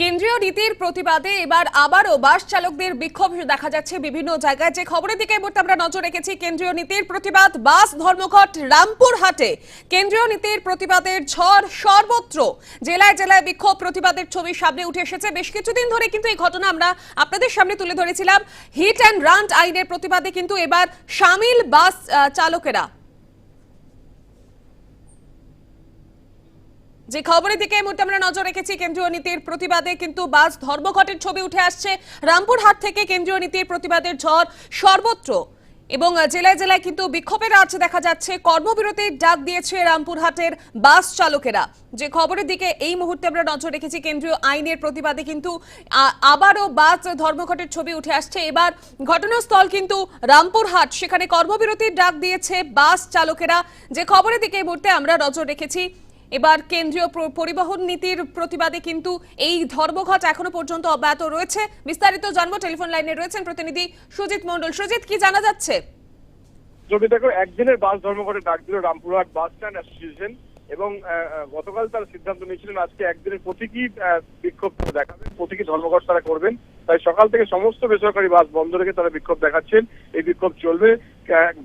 কেন্দ্রীয় নীতির প্রতিবাদে এবার আবারও বাস চালকদের বিক্ষোভ দেখা যাচ্ছে বিভিন্ন জায়গায়। যে খবরের দিকে আমরা নজর রেখেছি, কেন্দ্রীয় নীতির প্রতিবাদ, বাস ধর্মঘট রামপুরহাটে কেন্দ্রীয় নীতির প্রতিবাদের ঝড় সর্বত্র। জেলায় জেলায় বিক্ষোভ প্রতিবাদের ছবি সামনে উঠে এসেছে। বেশ কিছুদিন ধরে কিন্তু এই ঘটনা আমরা আপনাদের সামনে তুলে ধরেছিলাম। হিট অ্যান্ড রান্ট আইনের প্রতিবাদে কিন্তু এবার সামিল বাস চালকেরা। যে খবরের দিকে মুহূর্তে আমরা নজর রেখেছি কেন্দ্রীয় নীতির প্রতিবাদে, কিন্তু বাস ধর্মঘটের ছবি উঠে আসছে রামপুরহাট থেকে কেন্দ্রীয় নীতির প্রতিবাদের ঝড় সর্বত্র। এবং জেলায় জেলায় কিন্তু বিক্ষোভের আজ দেখা যাচ্ছে। কর্মবিরতির ডাক দিয়েছে রামপুরহাটের বাস চালকেরা। যে খবরের দিকে এই মুহূর্তে আমরা নজর রেখেছি কেন্দ্রীয় আইনের প্রতিবাদে কিন্তু আবারও বাস ধর্মঘটের ছবি উঠে আসছে। এবার ঘটনাস্থল কিন্তু রামপুরহাট। সেখানে কর্মবিরতির ডাক দিয়েছে বাস চালকেরা। যে খবরের দিকে এই মুহূর্তে আমরা নজর রেখেছি এবার কেন্দ্রীয় পরিবহন নীতির প্রতিবাদে কিন্তু এই ধর্মঘট এখনও পর্যন্ত অব্যাহত রয়েছে। বিস্তারিত জানব, টেলিফোন লাইনে রয়েছেন প্রতিনিধি সুজিত মন্ডল সুজিত, কি জানা যাচ্ছে? যদি দেখো, একদিনের বাস ধর্মঘটে ডাক দিল রামপুরহাট বাস স্ট্যান্ড অ্যাসোসিয়েশন এবং গতকাল তারা সিদ্ধান্ত নিয়েছিলেন আজকে একদিনের প্রতীকী বিক্ষোভ দেখাবেন প্রতীকী ধর্মঘট তারা করবেন। তাই সকাল থেকে সমস্ত বেসরকারি বাস বন্ধ রেখে তারা বিক্ষোভ দেখাচ্ছেন। এই বিক্ষোভ চলবে।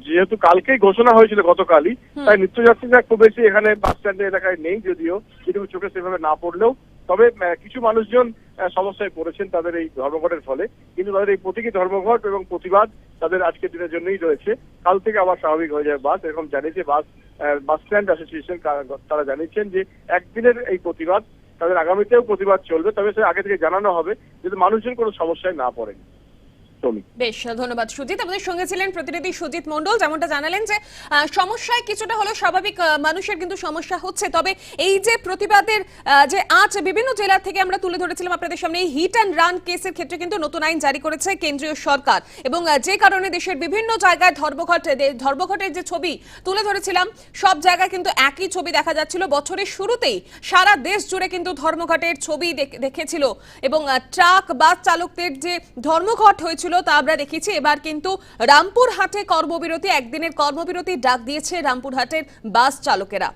যেহেতু কালকেই ঘোষণা হয়েছিল গতকালই তাই নিত্যযাত্রীরা খুব বেশি এখানে বাস স্ট্যান্ড এলাকায় নেই যদিও যেটুকু চোখে সেভাবে না পড়লেও। তবে কিছু মানুষজন সমস্যায় পড়েছেন তাদের এই ধর্মঘটের ফলে। কিন্তু তাদের এই প্রতীকী ধর্মঘট এবং প্রতিবাদ তাদের আজকের দিনের জন্যই রয়েছে। কাল থেকে আবার স্বাভাবিক হয়ে যাবে বাস। এরকম জানিয়েছে বাস বাস স্ট্যান্ড অ্যাসোসিয়েশন তারা জানিয়েছেন যে একদিনের এই প্রতিবাদ তাদের আগামীতেও প্রতিবাদ চলবে, তবে সে আগে থেকে জানানো হবে, যাতে মানুষজন কোনো সমস্যায় না পড়েন। বেশ, ধন্যবাদ, সুজিত। আমাদের সঙ্গে ছিলেন প্রতিনিধি সুজিত মণ্ডল, যেমনটা জানালেন যে সমস্যায় কিছুটা হলেও স্বাভাবিক মানুষের কিন্তু সমস্যা হচ্ছে। তবে এই যে প্রতিবাদের যে আজ বিভিন্ন জেলা থেকে আমরা তুলে ধরেছিলাম আপনাদের সামনে, এই হিট অ্যান্ড রান কেসের ক্ষেত্রে কিন্তু নতুন আইন জারি করেছে কেন্দ্রীয় সরকার। এবং যে কারণে দেশের বিভিন্ন জায়গায় ধর্মঘট ধর্মঘটের যে ছবি তুলে ধরেছিলাম, সব জায়গায় কিন্তু একই ছবি দেখা যাচ্ছিল। বছরের শুরুতেই সারা দেশ জুড়ে কিন্তু ধর্মঘটের ছবি দেখেছিল। এবং ট্রাক বাস চালকদের যে ধর্মঘট হয়েছিল, তা আমরা দেখেছি। এবার কিন্তু রামপুরহাটে কর্মবিরতি, একদিনের কর্মবিরতি ডাক দিয়েছে রামপুরহাটের বাস চালকেরা।